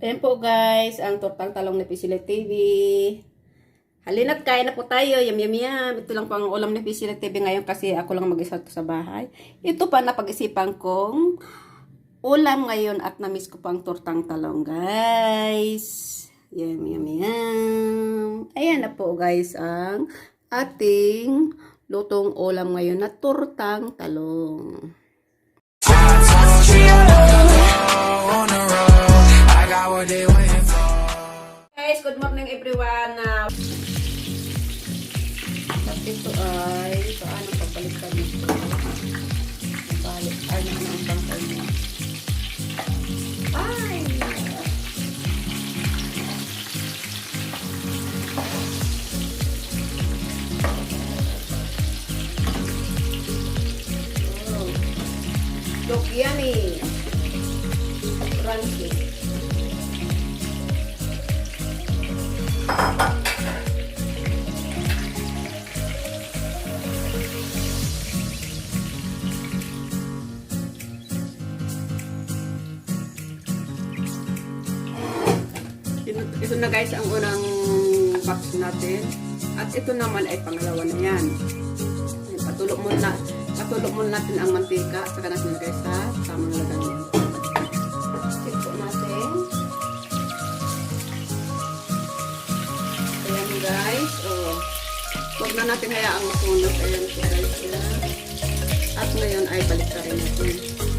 Ayan po guys, ang tortang talong ni Pisilet TV. Halina't kain na po tayo. Yum, yum, yum. Ito lang po ang ulam ni Pisilet TV ngayon kasi ako lang mag-isa sa bahay. Ito pa na pag-isipan kong ulam ngayon at namiss ko pang tortang talong guys. Yum, yum, yum. Ayan na po guys ang ating lutong ulam ngayon na tortang talong. on the road. Got what they waiting for. Guys, good morning everyone. Uh, at ito ay, paano papalitan ito? Balik, ay naman ang bangkay niya. Ay! Oh. Look yummy! Crunchy. Ito na guys ang unang box natin. At ito naman ay pangalawa na yan. Patulog muna, patulog muna natin ang mantika. Saka natin guys sa tamang lagayan. Check po natin. Ayan guys. Oh. Huwag na natin hayaang makunot. Ayan po guys. Ayan. At ngayon ay balik ka rin natin.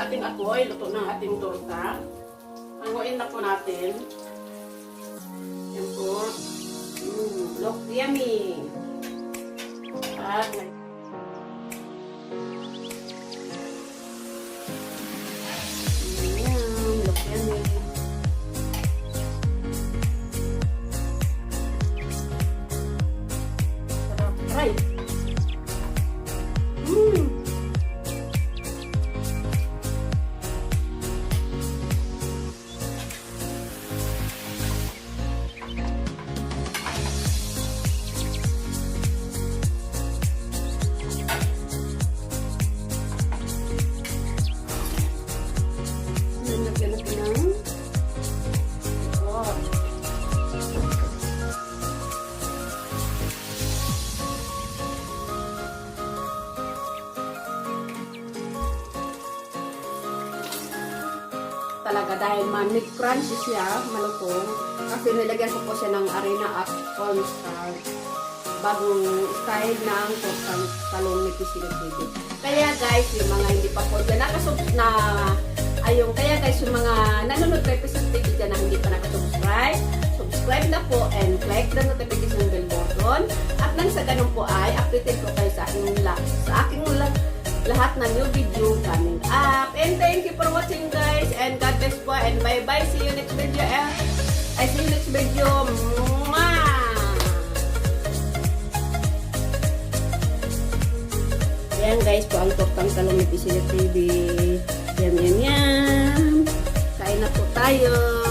Ating apoy, luto ng ating torta. Hanguin na po natin. Yan po. Mm, look yummy. At may Mm, look yummy. Sarap. Try. Natin ng oh. Talaga dahil man crunchy siya, malutong. Kasi nilagyan ko po siya ng arena at cornstarch. Bagong style ng tortang talong ni TV. Kaya guys, yung mga hindi pa po dyan nakasub na ayun, kaya guys, yung mga nanonood kay Pisilo TV dyan na hindi pa nakasubscribe, subscribe na po and click the notification bell button. At nang sa ganun po ay updated ko kayo sa aking, sa aking la- lahat na new video coming up. And thank you for watching guys. And God bless po. And bye bye. See you next video. Eh, I see you next video. Mwah! Ayan guys po ang tortang talong ni Pisila TV. Yum, yum, yum. Kain na po tayo.